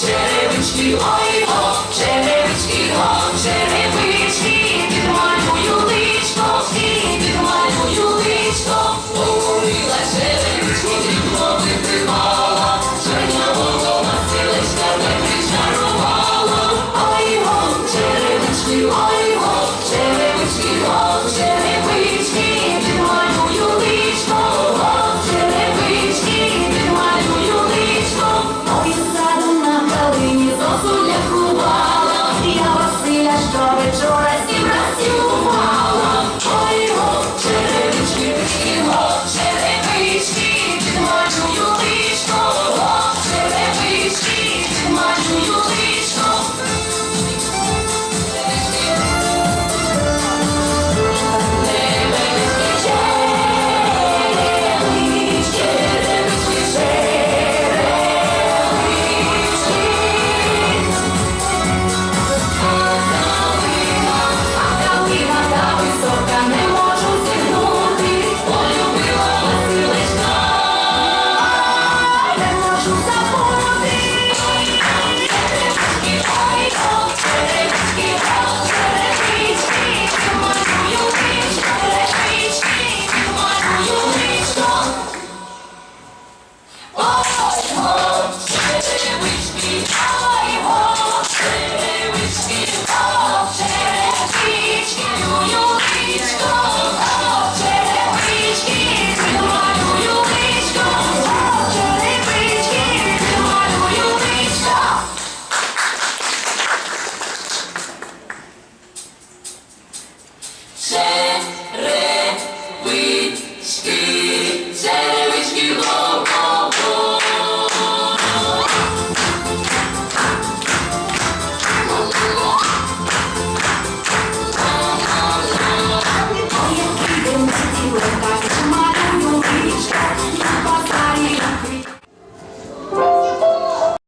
черевички, ой го, черевички, го, черевички, підмаль мою личко, і підмаль мою личко, помолила черевички дрібно.